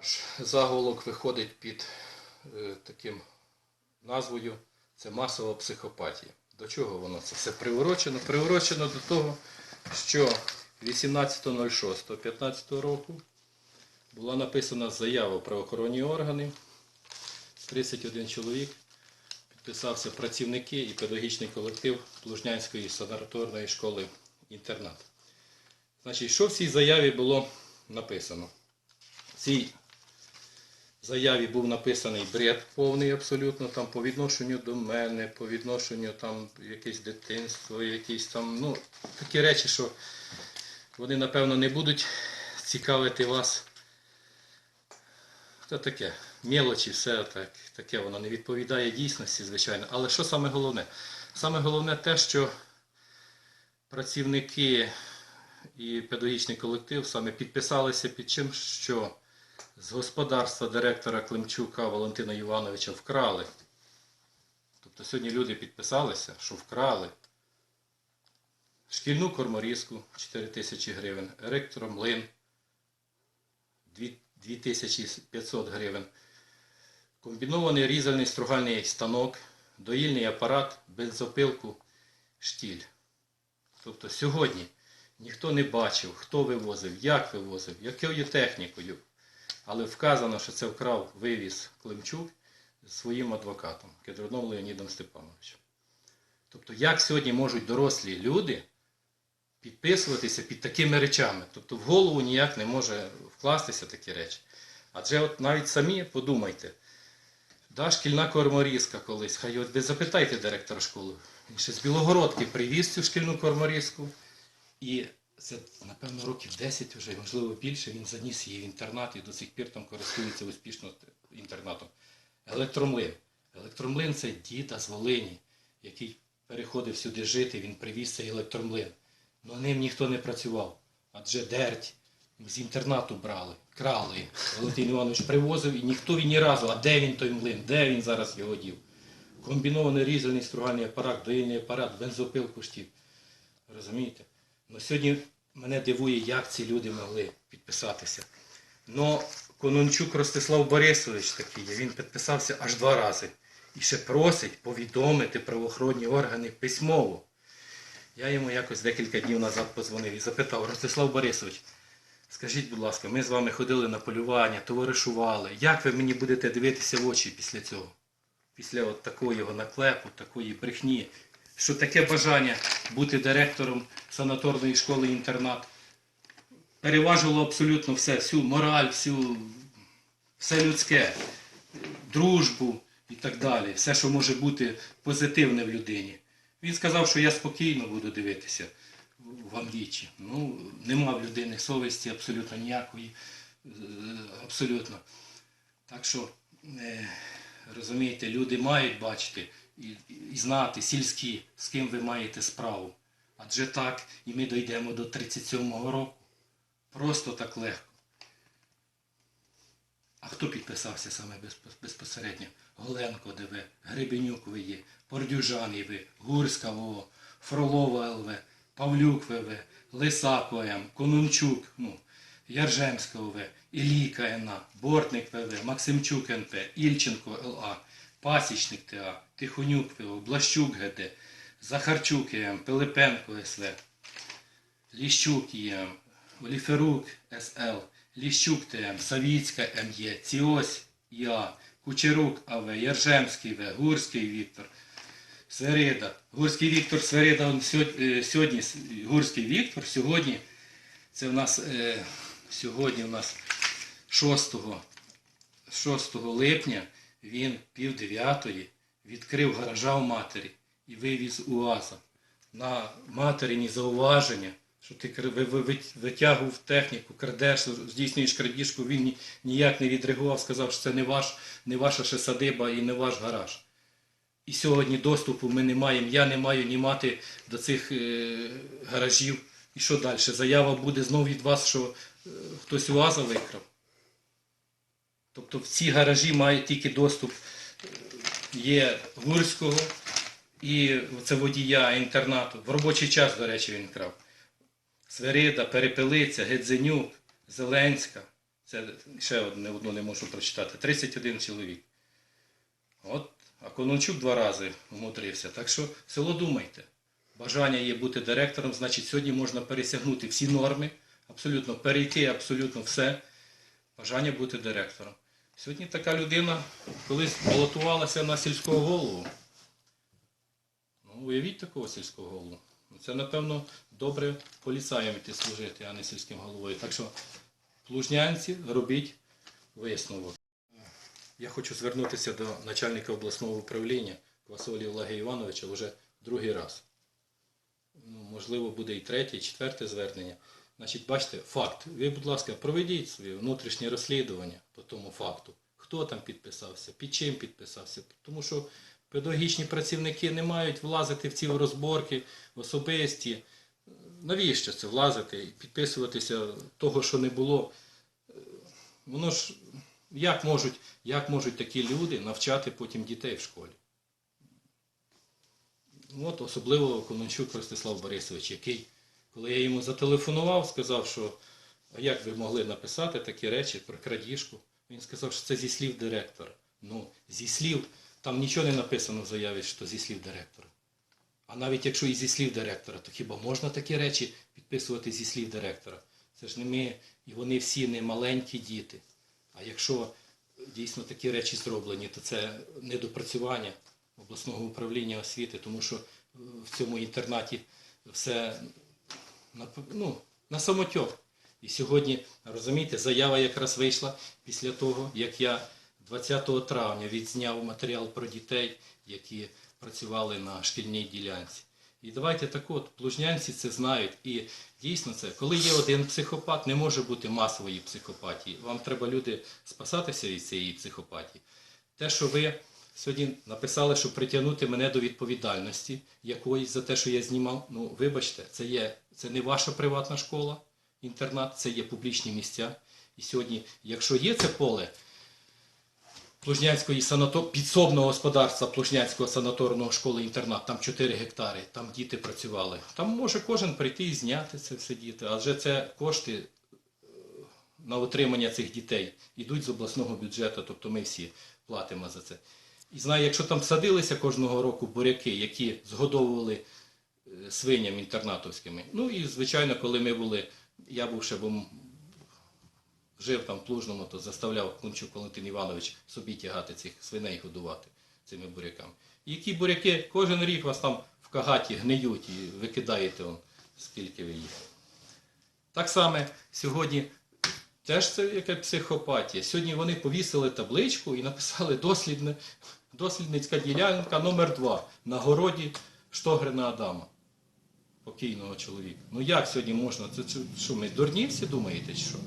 Наш заголовок виходить під е, таким назвою це масова психопатія. До чого воно це все приурочено? Приурочено до того, що 18.06.15 року була написана заява в правоохоронні органи. 31 чоловік підписався працівники і педагогічний колектив Плужнянської санаторної школи інтернат. Значить, що в цій заяві було написано? В цій заяві був написаний бред повний абсолютно, там по відношенню до мене, по відношенню там якесь дитинство, якісь там, ну, такі речі, що вони, напевно, не будуть цікавити вас. Це таке, мелочі, все так, таке, воно не відповідає дійсності, звичайно. Але що саме головне? Саме головне те, що працівники і педагогічний колектив саме підписалися під чим, що з господарства директора Климчука Валентина Івановича вкрали. Тобто сьогодні люди підписалися, що вкрали шкільну корморізку 4 тисячі гривень, електромлин 2500 гривень, комбінований різальний стругальний станок, доїльний апарат, бензопилку, штіль. Тобто сьогодні ніхто не бачив, хто вивозив, як вивозив, якою технікою. Але вказано, що це вкрав вивіз Климчук зі своїм адвокатом, Кедроном Леонідом Степановичем. Тобто, як сьогодні можуть дорослі люди підписуватися під такими речами? Тобто в голову ніяк не може вкластися такі речі. Адже от навіть самі подумайте, да, шкільна корморізка колись, хай от ви запитайте директора школи. Він ще з Білогородки привіз цю шкільну корморізку. І це, напевно, років 10 вже, можливо, більше, він заніс її в інтернат і до сих пір там користується успішно інтернатом. Електромлин. Електромлин це діда з Волині, який переходив сюди жити, він привіз цей електромлин. Ну ним ніхто не працював. Адже дерть з інтернату брали, крали. Валентин Іванович привозив і ніхто він ні разу, а де він той млин, де він зараз його дів? Комбінований різальний стругальний апарат, доїльний апарат, бензопилку штів. Розумієте? Ну, сьогодні мене дивує, як ці люди могли підписатися. Ну, Конончук Ростислав Борисович такий, він підписався аж два рази. І ще просить повідомити правоохоронні органи письмово. Я йому якось декілька днів назад позвонив і запитав, Ростислав Борисович, скажіть, будь ласка, ми з вами ходили на полювання, товаришували. Як ви мені будете дивитися в очі після цього? Після от такого його наклепу, такої брехні, що таке бажання бути директором санаторної школи інтернат переважило абсолютно все, всю мораль, всю, все людське, дружбу і так далі, все, що може бути позитивне в людині. Він сказав, що я спокійно буду дивитися вам вічі. Ну, нема в людини совісті абсолютно ніякої. е, Абсолютно. Так що, е, розумієте, люди мають бачити і, знати сільські, з ким ви маєте справу. Адже так, і ми дійдемо до 37-го року. Просто так легко. А хто підписався саме безпосередньо? Голенко ДВ, Гребенюк ВЄ, Пордюжан ІВ, Гурська ВО, Фролова ЛВ, Павлюк ВВ, Лисак ОМ, Конончук, ну, Яржемська ОВ, Ілійка НА, Бортник ВВ, Максимчук НП, Ільченко ЛА, Пасічник ТА, Тихонюк ВО, Блащук ГД, Захарчук ЕМ, Пилипенко СВ, Ліщук ЄМ, Оліферук СЛ, Ліщук ТМ, Савіцька МЄ, Ціось Я, Кучерук АВ, Яржемський В, Гурський Віктор, Сверида. Гурський Віктор Сверида он е, сьогодні Гурський Віктор сьогодні, це в нас е, сьогодні у нас 6, 6 липня він пів дев'ятої відкрив гаража у матері і вивіз УАЗа на материні зауваження, що ти витягував техніку, крадеш, здійснюєш крадіжку, він ніяк не відреагував, сказав, що це не, ваш, не ваша ще садиба і не ваш гараж. І сьогодні доступу ми не маємо, я не маю ні мати до цих е, гаражів. І що далі? Заява буде знову від вас, що е, хтось УАЗа викрав. Тобто в ці гаражі має тільки доступ е, є Гурського і це водія інтернату. В робочий час, до речі, він крав. Сверида, Перепелиця, Гедзенюк, Зеленська. Це ще одне одну не можу прочитати. 31 чоловік. От, а Конончук два рази умудрився. Так що село думайте. Бажання є бути директором, значить сьогодні можна пересягнути всі норми, абсолютно перейти абсолютно все. Бажання бути директором. Сьогодні така людина колись балотувалася на сільського голову. Ну, уявіть такого сільського голову. Ну, Це, напевно, добре поліцаєм йти служити, а не сільським головою. Так що, плужнянці, робіть висновок. Я хочу звернутися до начальника обласного управління Квасолі Олега Івановича вже другий раз. Ну, можливо, буде і третє, і четверте звернення. Значить, бачите, факт. Ви, будь ласка, проведіть своє внутрішнє розслідування по тому факту. Хто там підписався, під чим підписався. Тому що педагогічні працівники не мають влазити в ці розборки особисті. Навіщо це влазити і підписуватися того, що не було? Воно ж як можуть, як можуть такі люди навчати потім дітей в школі? От особливо Конончук Ростислав Борисович, який, коли я йому зателефонував, сказав, що як ви могли написати такі речі про крадіжку? Він сказав, що це зі слів директора. Ну, зі слів, там нічого не написано в заяві, що зі слів директора. А навіть якщо і зі слів директора, то хіба можна такі речі підписувати зі слів директора? Це ж не ми, і вони всі не маленькі діти. А якщо дійсно такі речі зроблені, то це недопрацювання обласного управління освіти, тому що е, в цьому інтернаті все на, ну, на самотьок. І сьогодні, розумієте, заява якраз вийшла після того, як я 20 травня відзняв матеріал про дітей, які працювали на шкільній ділянці. І давайте так от, плужнянці це знають. І дійсно це, коли є один психопат, не може бути масової психопатії. Вам треба люди спасатися від цієї психопатії. Те, що ви сьогодні написали, що притягнути мене до відповідальності якоїсь за те, що я знімав, ну вибачте, це є це не ваша приватна школа, інтернат, це є публічні місця. І сьогодні, якщо є це поле, Плужнянської санато... підсобного господарства Плужнянського санаторного школи інтернат, там 4 гектари, там діти працювали. Там може кожен прийти і зняти це все діти, адже це кошти е, на утримання цих дітей йдуть з обласного бюджету, тобто ми всі платимо за це. І знаю, якщо там садилися кожного року буряки, які згодовували е, свиням інтернатовськими. Ну і звичайно, коли ми були, я був ще бо жив там в Плужному, то заставляв Климчук Валентин Іванович собі тягати цих свиней годувати цими буряками. І які буряки кожен рік вас там в кагаті гниють і викидаєте он, скільки ви їх. Так само сьогодні теж це яка психопатія. Сьогодні вони повісили табличку і написали дослідне, дослідницька ділянка номер 2 на городі Штогрина Адама. Покійного чоловіка. Ну як сьогодні можна? Це що, ми дурні всі думаєте, що?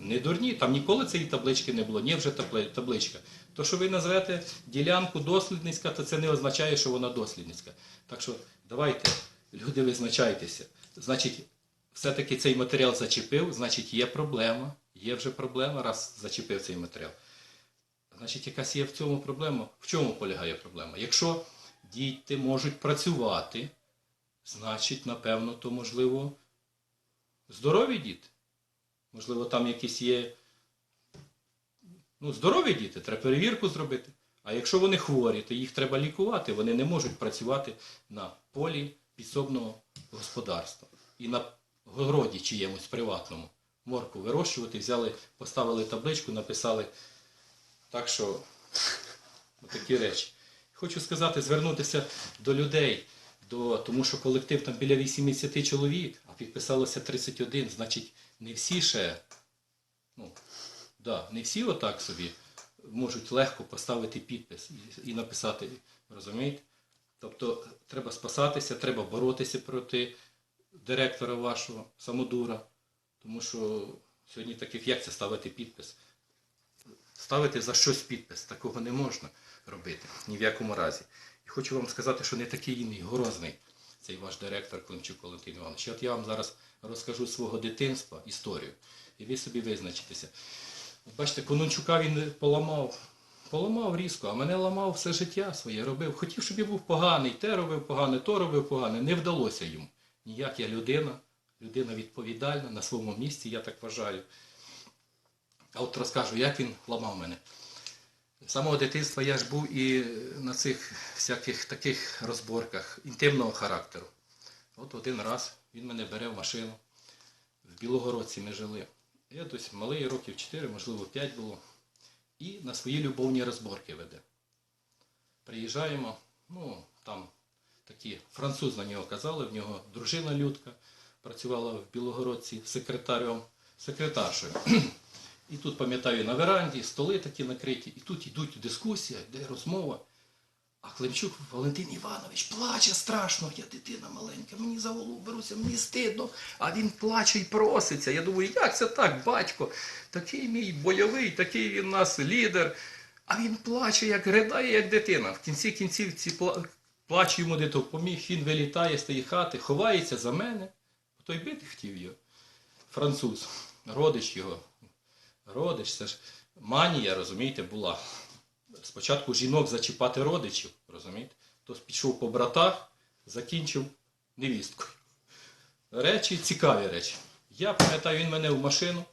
Не дурні, там ніколи цієї таблички не було, ні вже табличка. То, що ви назвете ділянку дослідницька, то це не означає, що вона дослідницька. Так що давайте, люди, визначайтеся. Значить, все-таки цей матеріал зачепив, значить є проблема. Є вже проблема, раз зачепив цей матеріал. Значить, якась є в цьому проблема. В чому полягає проблема? Якщо діти можуть працювати, значить, напевно, то можливо здорові діти. Можливо, там якісь є ну, здорові діти, треба перевірку зробити. А якщо вони хворі, то їх треба лікувати. Вони не можуть працювати на полі підсобного господарства. І на городі чиємусь приватному. Морку вирощувати, взяли, поставили табличку, написали. Так що такі речі. Хочу сказати, звернутися до людей, до, тому що колектив там біля 80 чоловік, а підписалося 31, значить не всі ще, ну, да, не всі отак собі можуть легко поставити підпис і, і написати, розумієте? Тобто треба спасатися, треба боротися проти директора вашого, самодура, тому що сьогодні таких, як це ставити підпис? Ставити за щось підпис, такого не можна робити ні в якому разі. І хочу вам сказати, що не такий він і грозний цей ваш директор Климчук Валентин Іванович. От я вам зараз розкажу свого дитинства історію, і ви собі визначитеся. Бачите, Конончука він поламав, поламав різко, а мене ламав все життя своє, робив. Хотів, щоб я був поганий, те робив погане, то робив погане. Не вдалося йому. Ніяк я людина, людина відповідальна на своєму місці, я так вважаю. А от розкажу, як він ламав мене. З самого дитинства я ж був і на цих всяких таких розборках інтимного характеру. От один раз він мене бере в машину. В Білогородці ми жили. Я десь малий, років 4, можливо 5 було. І на свої любовні розборки веде. Приїжджаємо, ну там такі француз на нього казали, в нього дружина Людка працювала в Білогородці секретарем, секретаршою. І тут, пам'ятаю, на веранді столи такі накриті, і тут йдуть дискусія, йде розмова. А Климчук Валентин Іванович плаче страшно, я дитина маленька, мені за голову беруся, мені стидно. А він плаче і проситься. Я думаю, як це так, батько? Такий мій бойовий, такий він нас лідер. А він плаче, як ридає, як дитина. В кінці кінців ці пла... плач йому де допоміг, він вилітає з тієї хати, ховається за мене. Той бити хотів його. Француз, родич його. Родич, це ж манія, розумієте, була. Спочатку жінок зачіпати родичів, розумієте? То пішов по братах, закінчив невісткою. Речі, цікаві речі. Я пам'ятаю, він мене в машину,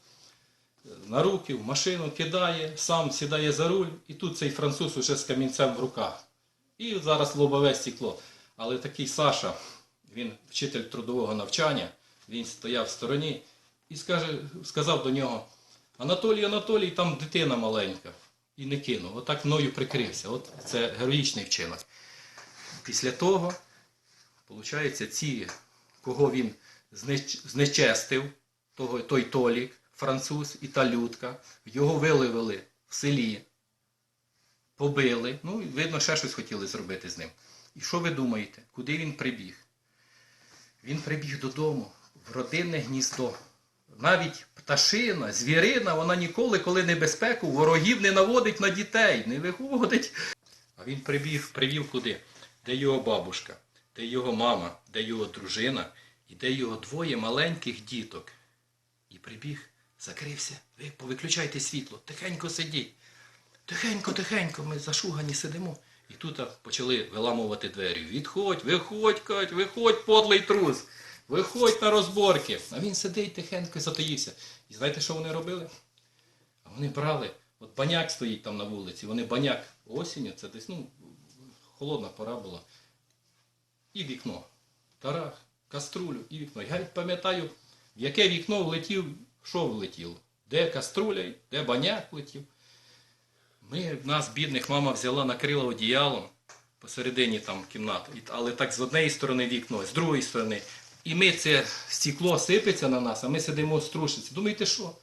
на руки, в машину кидає, сам сідає за руль, і тут цей француз уже з камінцем в руках. І зараз лобове стекло. Але такий Саша, він вчитель трудового навчання, він стояв в стороні і сказав до нього: Анатолій, Анатолій, там дитина маленька. І не кинув. Отак мною прикрився. От це героїчний вчинок. Після того, виходить, ці, кого він знечестив, той Толік, француз і та людка, його виливали в селі, побили. Ну, видно, ще щось хотіли зробити з ним. І що ви думаєте, куди він прибіг? Він прибіг додому, в родинне гніздо. Навіть пташина, звірина, вона ніколи, коли небезпеку, ворогів не наводить на дітей, не виходить. А він прибіг, привів куди? Де його бабушка, де його мама, де його дружина і де його двоє маленьких діток. І прибіг, закрився. Ви повиключайте світло, тихенько сидіть. Тихенько, тихенько, ми зашугані сидимо. І тут почали виламувати двері. Відходь, виходь, Кать, виходь, подлий трус. Виходь на розборки. А він сидить тихенько і затаївся. І знаєте, що вони робили? А вони брали, от баняк стоїть там на вулиці, вони баняк осінню, це десь, ну, холодна пора була. І вікно. Тарах, каструлю і вікно. Я пам'ятаю, в яке вікно влетів, що влетіло. Де каструля, де баняк влетів. Ми, нас, бідних, мама взяла, накрила одіялом посередині там кімнати, але так з однієї сторони вікно, з другої сторони. І ми це стекло сипеться на нас, а ми сидимо струшиться. Думаєте, що?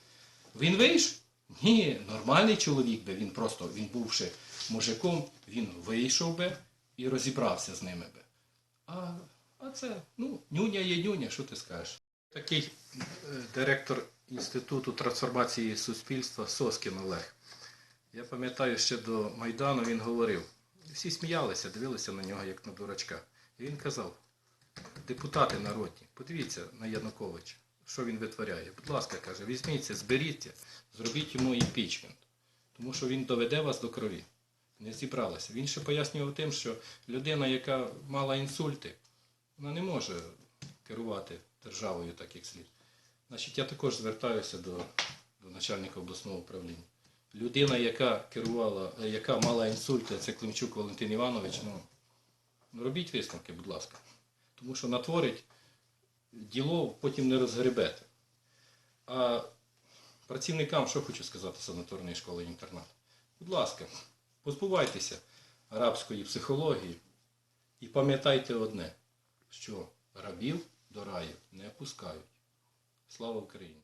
Він вийшов? Ні, нормальний чоловік би, він просто, він бувши мужиком, він вийшов би і розібрався з ними би. А, а це, ну, нюня є нюня, що ти скажеш? Такий е, директор Інституту трансформації суспільства Соскін Олег. Я пам'ятаю, ще до Майдану він говорив. Всі сміялися, дивилися на нього як на дурачка. І він казав: депутати народні, подивіться на Януковича, що він витворяє. Будь ласка, каже, візьміться, зберіться, зробіть йому імпічмент. Тому що він доведе вас до крові. Не зібралася. Він ще пояснював тим, що людина, яка мала інсульти, вона не може керувати державою так, як слід. Значить, я також звертаюся до, до начальника обласного управління. Людина, яка керувала, яка мала інсульт, це Климчук Валентин Іванович, ну, ну робіть висновки, будь ласка. Тому що натворить діло, потім не розгребете. А працівникам, що хочу сказати санаторної школи інтернат. Будь ласка, позбувайтеся арабської психології і пам'ятайте одне, що рабів до раю не пускають. Слава Україні!